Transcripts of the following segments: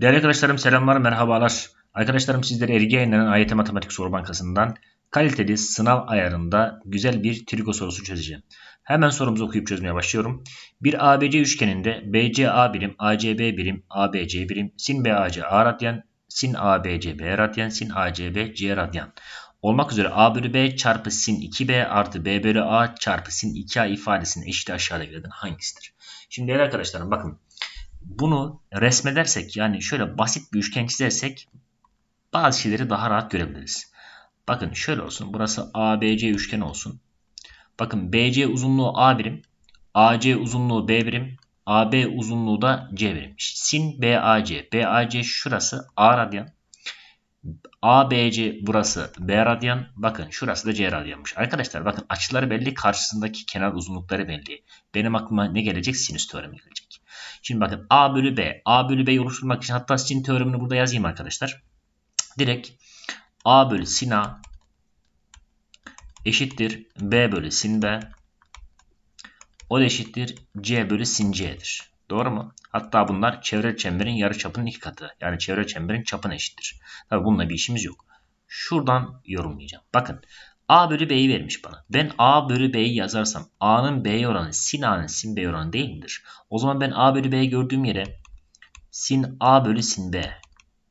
Değerli arkadaşlarım selamlar, merhabalar. Arkadaşlarım sizlere Ergi yayınlanan AYT Matematik Soru Bankası'ndan kaliteli sınav ayarında güzel bir triko sorusu çözeceğim. Hemen sorumuzu okuyup çözmeye başlıyorum. Bir ABC üçgeninde BCA birim, ACB birim, ABC birim, sin BAC A radyan, sin ABC B radyan, sin ACB C radyan olmak üzere A bölü B çarpı sin 2B artı B bölü A çarpı sin 2A ifadesinin eşiti aşağıdakilerden hangisidir? Şimdi değerli arkadaşlarım bakın bunu resmedersek yani şöyle basit bir üçgen çizersek bazı şeyleri daha rahat görebiliriz. Bakın şöyle olsun. Burası ABC üçgeni olsun. Bakın BC uzunluğu A birim. AC uzunluğu B birim. AB uzunluğu da C birimmiş. Sin BAC. BAC şurası A radyan. ABC burası B radyan. Bakın şurası da C radyanmış. Arkadaşlar bakın açıları belli. Karşısındaki kenar uzunlukları belli. Benim aklıma ne gelecek? Sinüs teoremi gelecek. Şimdi bakın A bölü B. A bölü B'yi oluşturmak için hatta sin teoremini burada yazayım arkadaşlar. Direkt A bölü sin A eşittir B bölü sin B. O da eşittir C bölü sin C'dir. Doğru mu? Hatta bunlar çevre çemberin yarı çapının iki katı. Yani çevre çemberin çapına eşittir. Tabi bununla bir işimiz yok. Şuradan yorumlayacağım. Bakın A bölü B'yi vermiş bana. Ben A bölü B'yi yazarsam A'nın B'ye oranı sin A'nın sin B oranı değil midir? O zaman ben A bölü B'yi gördüğüm yere sin A bölü sin B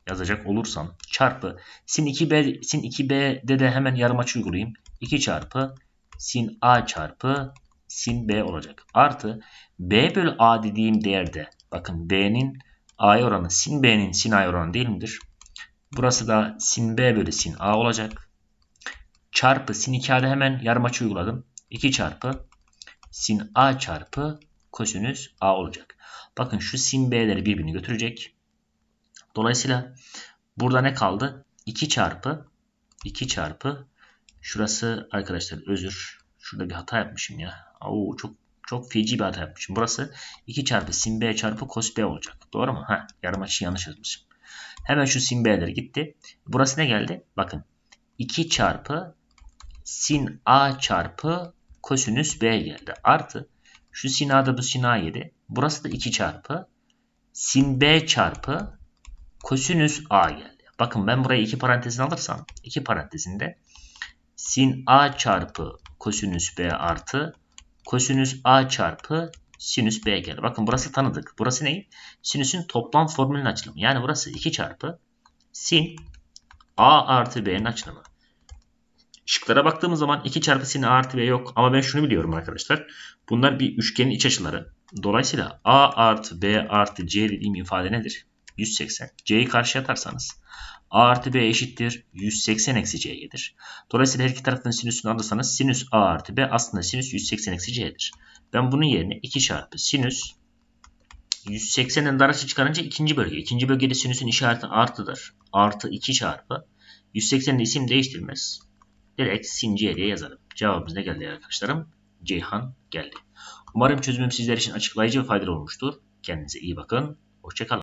yazacak olursam çarpı sin 2B sin 2B'de de hemen yarım açı uygulayayım. 2 çarpı sin A çarpı sin B olacak. Artı B bölü A dediğim değerde bakın B'nin A'ya oranı sin B'nin sin A'ya oranı değil midir? Burası da sin B bölü sin A olacak. Çarpı sin 2A'da hemen yarım açı uyguladım. 2 çarpı sin A çarpı kosinüs A olacak. Bakın şu sin B'leri birbirini götürecek. Dolayısıyla burada ne kaldı? 2 çarpı 2 çarpı şurası arkadaşlar özür. Şurada bir hata yapmışım ya. Oo, çok çok feci bir hata yapmışım. Burası 2 çarpı sin B çarpı cos B olacak. Doğru mu? Heh, yarım açı yanlış yazmışım. Hemen şu sin B'ler gitti. Burası ne geldi? Bakın 2 çarpı sin A çarpı kosinüs B geldi. Artı şu sin A'da bu sin A 7. Burası da 2 çarpı sin B çarpı kosinüs A geldi. Bakın ben burayı iki parantezine alırsam iki parantezinde sin A çarpı kosinüs B artı kosinüs A çarpı sinüs B geldi. Bakın burası tanıdık. Burası ne? Sinüsün toplam formülünün açılımı. Yani burası 2 çarpı sin A artı B'nin açılımı. Şıklara baktığımız zaman 2 çarpı sin A artı B yok. Ama ben şunu biliyorum arkadaşlar. Bunlar bir üçgenin iç açıları. Dolayısıyla A artı B artı C dediğim ifade nedir? 180. C'yi karşıya atarsanız A artı B eşittir 180 eksi C'yedir. Dolayısıyla her iki tarafın sinüsünü alırsanız sinüs A artı B aslında sinüs 180 eksi C'dir. Ben bunun yerine 2 çarpı sinüs 180'den darası çıkarınca ikinci bölge. İkinci bölgede sinüsün işareti artıdır. Artı 2 çarpı 180'de isim değiştirmez. Direkt sin C diye yazarım. Cevabımız ne geldi arkadaşlarım? Ceyhan geldi. Umarım çözümüm sizler için açıklayıcı ve faydalı olmuştur. Kendinize iyi bakın. Hoşçakalın.